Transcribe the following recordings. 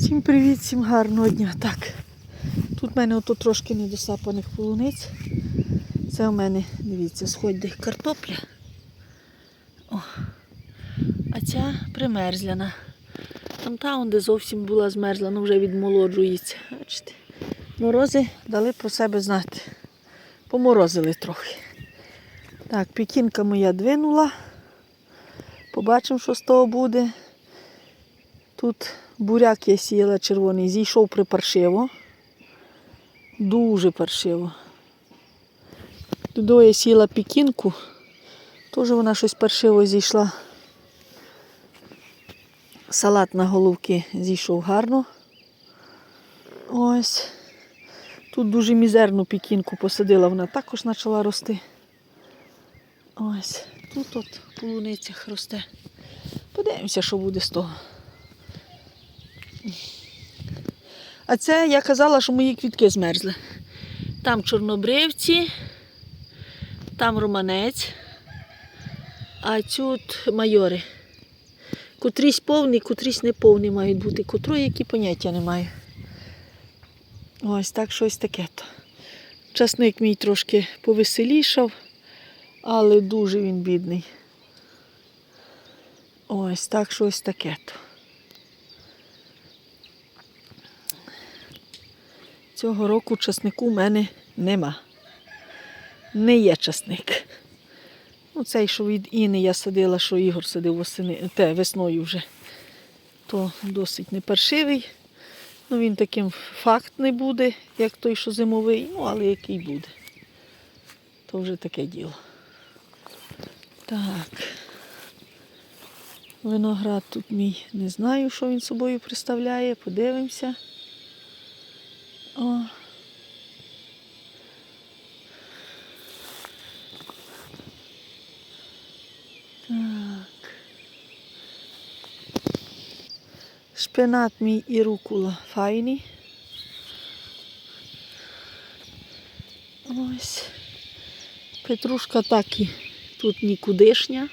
Всім привіт, всім гарного дня. Так, тут в мене ото трошки недосапаних полуниць. Це у мене, дивіться, сходить картопля. О. А ця примерзляна. Там та, де зовсім була змерзла, ну вже відмолоджується. Бачите? Морози дали про себе знати. Поморозили трохи. Так, пікінка моя двинула. Побачимо, що з того буде. Тут буряк я сіяла червоний, зійшов припаршиво. Дуже паршиво. Туди я сіяла пікінку, теж вона щось паршиво зійшла. Салат на головки зійшов гарно. Ось. Тут дуже мізерну пікінку посадила, вона також почала рости. Ось. Тут от в полуницях росте. Подивимося, що буде з того. А це я казала, що мої квітки змерзли. Там чорнобривці, там романець, а тут майори. Котрісь повні, котрісь неповні мають бути. Котрої які поняття не маю. Ось так щось таке. то. Часник мій трошки повеселішав, але дуже він бідний. Ось так щось таке. то. Цього року часнику в мене нема. Не є часник. Ну, цей, що від Іни я садила, що Ігор садив восени, те, весною вже, то досить не паршивий. Ну, він таким факт не буде, як той, що зимовий, ну, але який буде. То вже таке діло. Так. Виноград тут мій не знаю, що він собою представляє. Подивимося. О. Так. Шпинат мій і рукула файні. Ось. Петрушка так і тут нікудишня.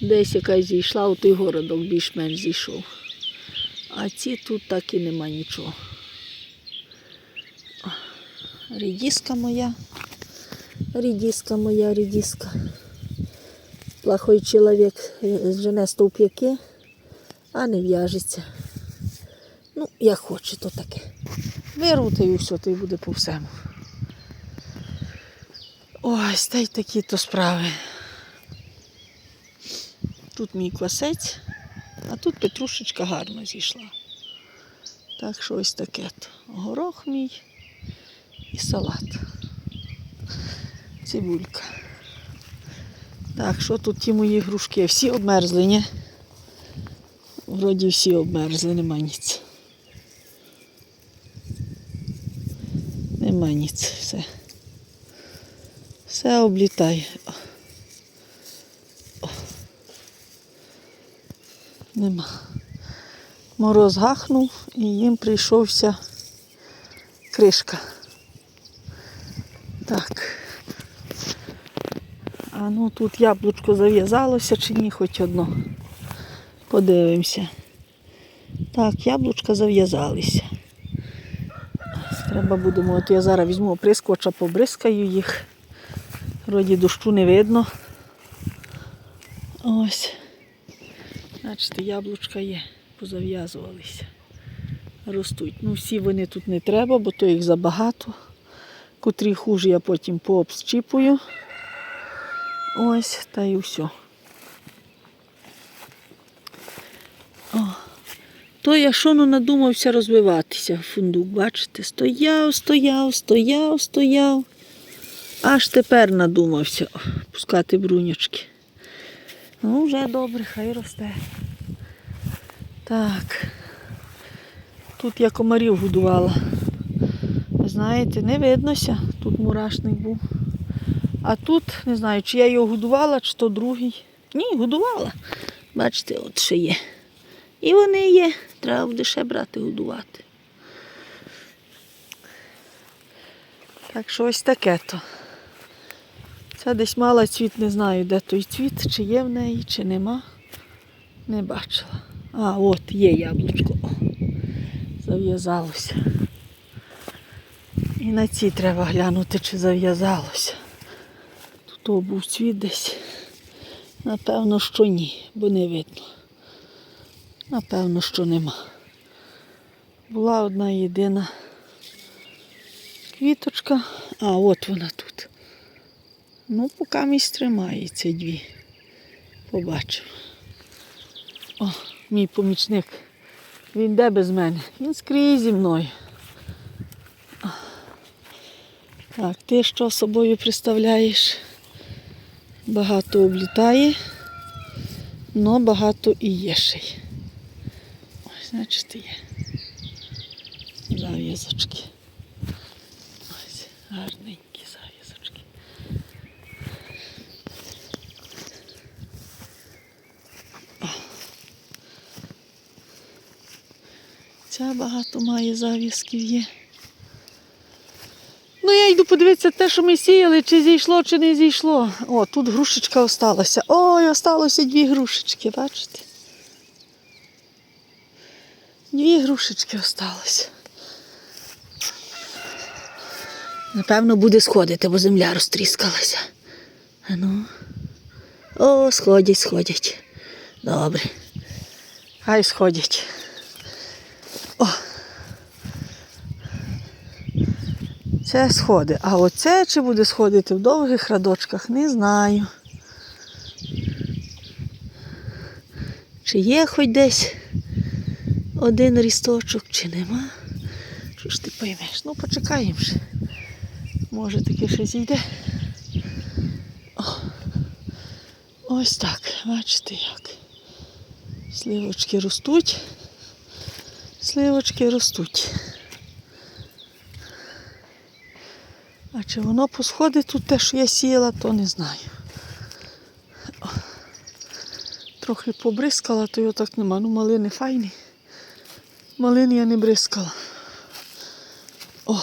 Десь якась зійшла, у той городок більш-менш зійшов. А ці тут так і нема нічого. Рідіска моя. Рідіска моя, рідіска. Плохой чоловік е, жене стовп'яки, а не в'яжеться. Ну, як хоче, то таке. Вирву та все, то й буде по всему. Ось, та й такі то справи. Тут мій квасець, а тут петрушечка гарно зійшла. Так що ось таке. Горох мій і салат. Цибулька. Так, що тут ті мої грушки? Всі обмерзли, ні? Вроді всі обмерзли, нема ніц. Нема ніц, все. Все облітає. Нема. Мороз гахнув і їм прийшовся кришка. Так. А ну тут яблучко зав'язалося чи ні, хоч одно. Подивимося. Так, яблучка зав'язалися. Треба будемо, от я зараз візьму прискоча, побризкаю їх. Вроді дощу не видно. Ось. Бачите, яблучка є, позав'язувалися. Ростуть. Ну всі вони тут не треба, бо то їх забагато. Котрі хуже я потім пообщіпую. Ось, та й все. То я що ну надумався розвиватися, фундук, бачите? Стояв, стояв, стояв, стояв. Аж тепер надумався пускати брунячки. Ну, вже добре, хай росте. Так. Тут я комарів годувала. Знаєте, не виднося. Тут мурашник був. А тут, не знаю, чи я його годувала, чи то другий. Ні, годувала. Бачите, от ще є. І вони є. Треба буде ще брати годувати. Так що ось таке то. Це десь мала цвіт, не знаю, де той цвіт, чи є в неї, чи нема. Не бачила. А, от є яблучко. Зав'язалося. І на ці треба глянути, чи зав'язалося. Тут був цвіт десь. Напевно, що ні, бо не видно. Напевно, що нема. Була одна єдина квіточка, а от вона тут. Ну, поки місць тримається дві. Побачимо. О, мій помічник. Він де без мене? Він скрізь зі мною. Так, ти що собою представляєш? Багато облітає, але багато і є ще й. Ось, значить, є. Зав'язочки. Ось, гарненькі зав'язочки. Ця багато має зав'язків є. Ну, я йду подивитися те, що ми сіяли, чи зійшло, чи не зійшло. О, тут грушечка осталася. Ой, осталося дві грушечки, бачите? Дві грушечки осталося. Напевно, буде сходити, бо земля розтріскалася. А ну. О, сходять, сходять. Добре. Хай сходять. О. Це сходи. А оце чи буде сходити в довгих радочках, не знаю. Чи є хоч десь один рісточок, чи нема. Що ж ти поймеш? Ну, почекаємо ще. Може таки ще зійде. О. Ось так, бачите як. Сливочки ростуть. Сливочки ростуть. А чи воно посходить тут те, що я сіяла, то не знаю. О. Трохи побризкала, то його так нема. Ну, малини файні. Малини я не бризкала. О.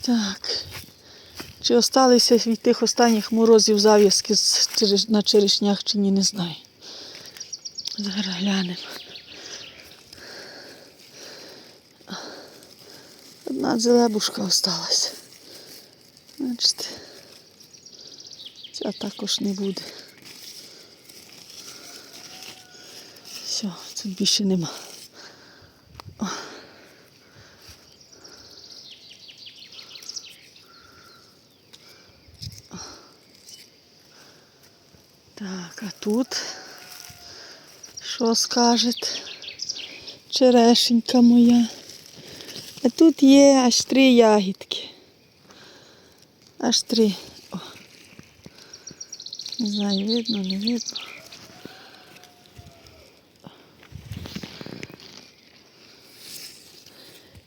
Так. Чи осталися від тих останніх морозів зав'язки на черешнях чи ні, не знаю. Зараз глянемо. Одна зелебушка осталась. Бачите. Ця також не буде. Все, тут більше нема. О. Так, а тут що скажете? Черешенька моя. А тут є аж три ягідки. Аж три. О. Не знаю, видно, не видно.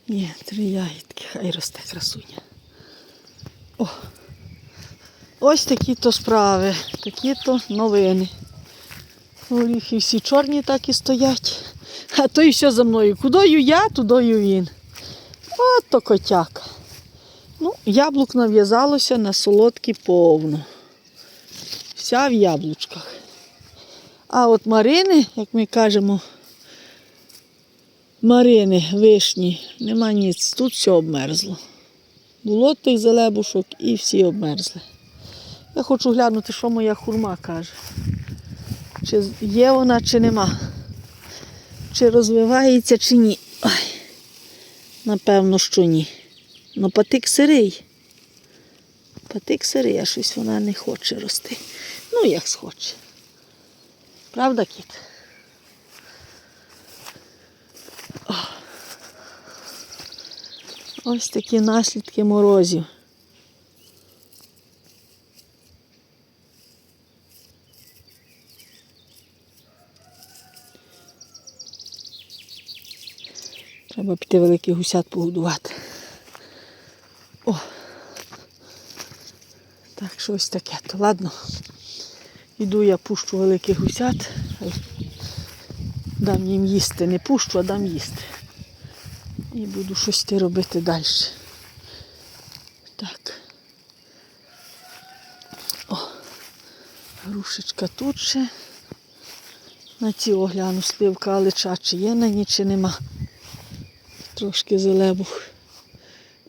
Є, три ягідки, хай росте красуня. О. Ось такі то справи, такі то новини. Горіхи всі чорні так і стоять. А то і все за мною. Кудою я, тудою він. От то котяка. Ну, яблук нав'язалося на солодкі повно. Вся в яблучках. А от марини, як ми кажемо, марини, вишні, нема ніц. Тут все обмерзло. Було тих зелебушок і всі обмерзли. Я хочу глянути, що моя хурма каже. Чи є вона, чи нема. Чи розвивається, чи ні. Ой. Напевно, що ні. Ну патик сирий. Патик сирий, а щось вона не хоче рости. Ну, як схоче. Правда, кіт? О. Ось такі наслідки морозів. Треба піти великий гусят погодувати. О! Так, щось таке. То ладно. Іду я пущу великих гусят. Дам їм їсти. Не пущу, а дам їсти. І буду щось ти робити далі. Так. О, грушечка тут ще. На ці огляну сливка алича, чи є на ній, чи нема. Трошки залебух.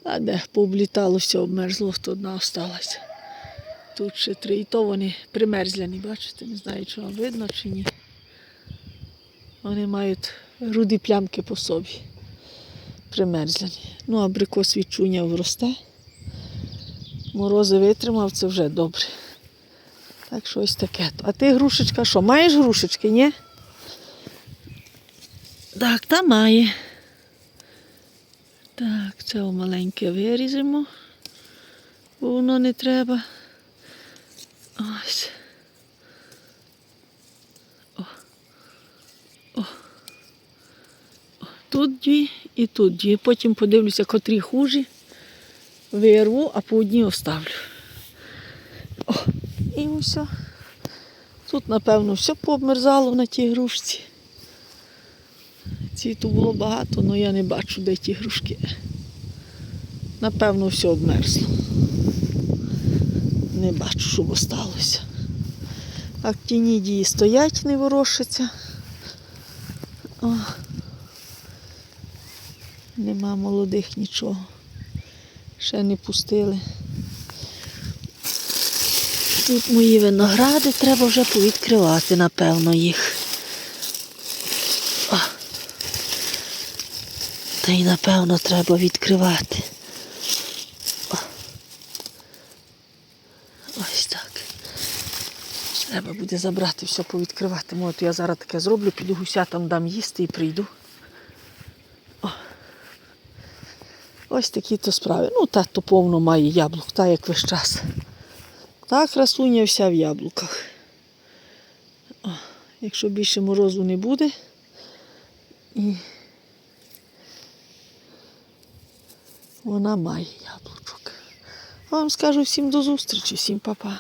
А де пооблітало обмерзло, то одна осталася. Тут ще три, і то вони примерзляні, бачите, не знаю, чи вам видно чи ні. Вони мають руді плямки по собі. Примерзляні. Ну, абрикос відчуняв росте. Морози витримав, це вже добре. Так що ось таке. А ти грушечка що? Маєш грушечки, ні? Так, та має. Так, це маленьке виріжемо, бо воно не треба. Ось. О. О. О. Тут дві і тут дві. Потім подивлюся, котрі хужі. Вирву, а по одній оставлю. О, і все. Тут, напевно, все пообмерзало на тій грушці. Цвіту було багато, але я не бачу, де ті грушки. Напевно, все обмерзло. Не бачу, щоб осталося. Актінідії стоять, не ворушаться. О. Нема молодих нічого. Ще не пустили. Тут мої виногради треба вже повідкривати, напевно, їх. О. Та й напевно треба відкривати. О. Ось так. Треба буде забрати все повідкривати. Може, я зараз таке зроблю, піду гусятам дам їсти і прийду. Ось такі то справи. Ну, та то повно має яблук, та як весь час. Та красуня вся в яблуках. Якщо більше морозу не буде. І вона має яблучок. Вам скажу всім до зустрічі, всім па-па.